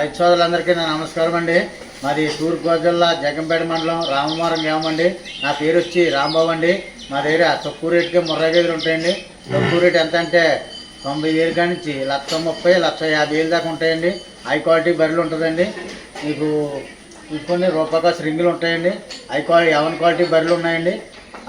రైతు సోదరులందరికీ నా నమస్కారం అండి. మాది తూర్పుగోదావరి జిల్లా జగంపేట మండలం రామవరం గ్రామం అండి. నా పేరు వచ్చి రాంబాబు అండి. మా దగ్గర తక్కువ రేటుకే ముర్రా గేదెలు ఉంటాయండి. తక్కువ రేటు ఎంత అంటే తొంభై వేలు కానించి నుంచి లక్ష ముప్పై లక్ష యాభై వేలు దాకా ఉంటాయండి. హై క్వాలిటీ బర్రెలు ఉంటుందండి. మీకు చూసుకొని రూపాయకాసు రింగులు ఉంటాయండి. హై క్వాలిటీ ఎవన్ క్వాలిటీ బర్రెలు ఉన్నాయండి.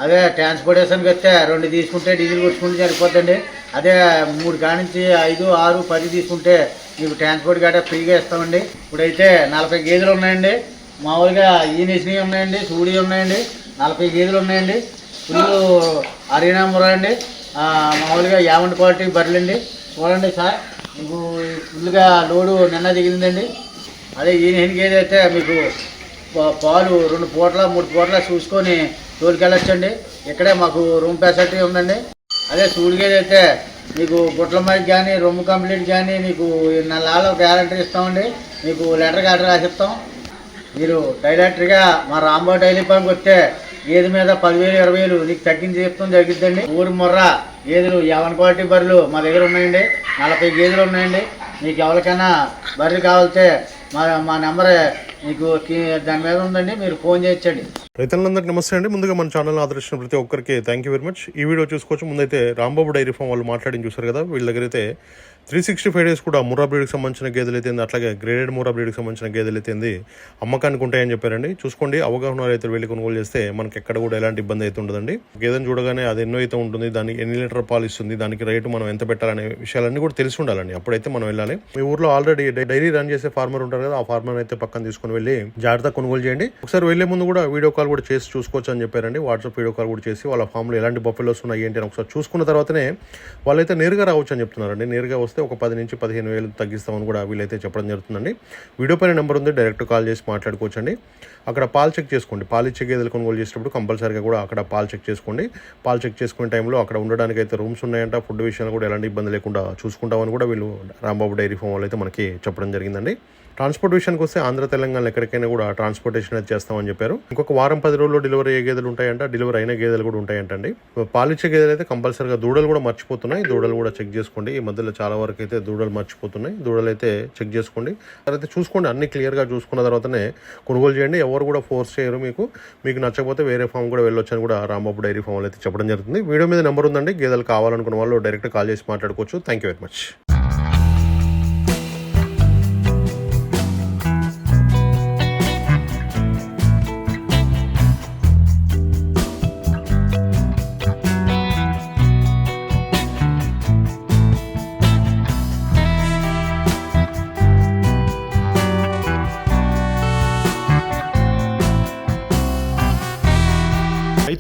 అదే ట్రాన్స్పోర్టేషన్కి వస్తే రెండు తీసుకుంటే డీజిల్ కొట్టుకుంటే సరిపోతుంది అదే మూడు కాడి ఐదు ఆరు పది తీసుకుంటే మీకు ట్రాన్స్పోర్ట్ గట్రా ఫ్రీగా ఇస్తామండి. ఇప్పుడైతే నలభై గేదెలు ఉన్నాయండి. మామూలుగా ఈనేసినవి ఉన్నాయండి సూడి ఉన్నాయండి నలభై గేదెలు ఉన్నాయండి. ఫుల్ అరీనా మురా అండి. మామూలుగా యావంట్ క్వాలిటీ బర్రెలండి. చూడండి సార్ మీకు ఫుల్గా లోడు నిన్న దిగిందండి. అదే ఈ గేదె అయితే మీకు పాలు రెండు పూట్ల మూడు పూట్ల చూసుకొని తోలుకెళ్ళొచ్చండి ఇక్కడే మాకు రూమ్ ఫెసిలిటీ ఉందండి. అదే సూడి గేదె అయితే నీకు గుట్ల మైక్ కానీ రొమ్ము కంప్లీట్ కానీ నీకు నెలలో గ్యారంటీ ఇస్తామండి. మీకు లెటర్ గట్ర రాసిస్తాం. మీరు డైరెక్ట్గా మా రాంబాబు డైలీ పంక్ వస్తే గేదె మీద పదివేలు ఇరవై వేలు నీకు తగ్గించి చెప్తాం తగ్గిద్దండి. ఊరు మొర్ర గేదెలు యావన్ క్వాలిటీ బర్రెలు మా దగ్గర ఉన్నాయండి. నలభై గేదెలు ఉన్నాయండి. మీకు ఎవరికైనా బర్రెలు కావాల్సే మా మా నెంబర్ మీకు దాని మీద ఉందండి. మీరు ఫోన్ చేయొచ్చండి రైతులందరికీ నమస్తే అండి. ముందుగా మన ఛానల్ ఆదరించిన ప్రతి ఒక్కరికి థ్యాంక్ యూ వెరీ మచ్ ఈ వీడియో చూసుకోవచ్చు. ముందైతే రాంబాబు డైరీ ఫామ్ వాళ్ళు మాట్లాడి చూసారు కదా. వీళ్ళ దగ్గర అయితే త్రీ సిక్స్టీ ఫైవ్ డేస్ కూడా ముర్రా బ్రీడ్కి సంబంధించిన గేదెలు అయితే అట్లాగే గ్రేడెడ్ ముర్రా బ్రీడ్కి సంబంధించిన గేదెలు అయితే అమ్మకానికి ఉంటాయని చెప్పారండి. చూసుకోండి. అవగాహన రైతులు వెళ్ళి కొనుగోలు చేస్తే మనకి ఎక్కడ కూడా ఎలాంటి ఇబ్బంది అయితే ఉండదండి. గేదెను చూడగానే అది ఎన్నో అయితే ఉంటుంది. దానికి ఎన్ని లీటర్ పాలు ఇస్తుంది? దానికి రేటు మనం ఎంత పెట్టాలనే విషయాలన్నీ కూడా తెలిసి ఉండాలండి. అప్పుడైతే మనం వెళ్ళాలి. మీ ఊర్లో ఆల్రెడీ డైరీ రన్ చేసే ఫార్మర్ ఉంటారు కదా. ఆ ఫార్మర్ అయితే పక్కన తీసుకుని వెళ్ళి జాగ్రత్తగా కొనుగోలు చేయండి. ఒకసారి వెళ్ళే ముందు కూడా వీడియో కాల్ కూడా చేసి చూసుకోవచ్చు అని చెప్పారండి. వాట్సాప్ వీడియో కాల్ కూడా చేసి వాళ్ళ ఫామ్లో ఎలాంటి బఫెలోస్ ఉన్నాయి ఏంటి అని ఒకసారి చూసుకున్న తర్వాతనే వాళ్ళైతే నేరుగా రావచ్చు అని చెప్తున్నారండి. నేరుగా వస్తే ఒక పది నుంచి పదిహేను వేలు తగ్గిస్తామని కూడా వీళ్ళైతే చెప్పడం జరుగుతుందండి. వీడియో పైన నెంబర్ ఉంది. డైరెక్ట్ కాల్ చేసి మాట్లాడుకోవచ్చండి. అక్కడ పాలు చెక్ చేసుకోండి. పాలు ఇచ్చే గేదెలు కొనుగోలు చేసేటప్పుడు కంపల్సరీగా కూడా అక్కడ పాలు చెక్ చేసుకోండి. పాలు చెక్ చేసుకునే టైంలో అక్కడ ఉండడానికి అయితే రూమ్స్ ఉన్నాయంట. ఫుడ్ విషయంలో కూడా ఎలాంటి ఇబ్బంది లేకుండా చూసుకుంటామని కూడా వీళ్ళు రాంబాబు డైరీ ఫామ్ వాళ్ళు అయితే మనకి చెప్పడం జరిగిందండి. ట్రాన్స్పోర్ట్ విషయానికి వస్తే ఆంధ్ర తెలంగాణ ఎక్కడికైనా కూడా ట్రాన్స్పోర్టేషన్ అయితే చేస్తామని చెప్పారు. ఇంకొక వారం పది రోజుల్లో డెలివరీ అయ్యే గేదెలు ఉంటాయంట డెలివరీ అయిన గేదెలు కూడా ఉంటాయంటండి. పాలిచ్చే గేదెలు అయితే కంపల్సరీగా దూడలు కూడా మర్చిపోతున్నాయి. దూడలు కూడా చెక్ చేసుకోండి. ఈ మధ్యలో చాలా వరకు అయితే దూడలు మర్చిపోతున్నాయి. దూడలు అయితే చెక్ చేసుకోండి. తర్వాత చూసుకోండి. అన్ని క్లియర్గా చూసుకున్న తర్వాతనే కొనుగోలు చేయండి. ఎవరు కూడా ఫోర్స్ చేయరు మీకు. మీకు నచ్చకపోతే వేరే ఫామ్ కూడా వెళ్ళొచ్చు అని కూడా రాంబాబు డైరీ ఫామ్ అయితే చెప్పడం జరుగుతుంది. వీడియో మీద నెంబర్ ఉందండి. గేదెలు కావాలనుకున్న వాళ్ళు డైరెక్ట్ కాల్ చేసి మాట్లాడుకోవచ్చు. Thank you very much.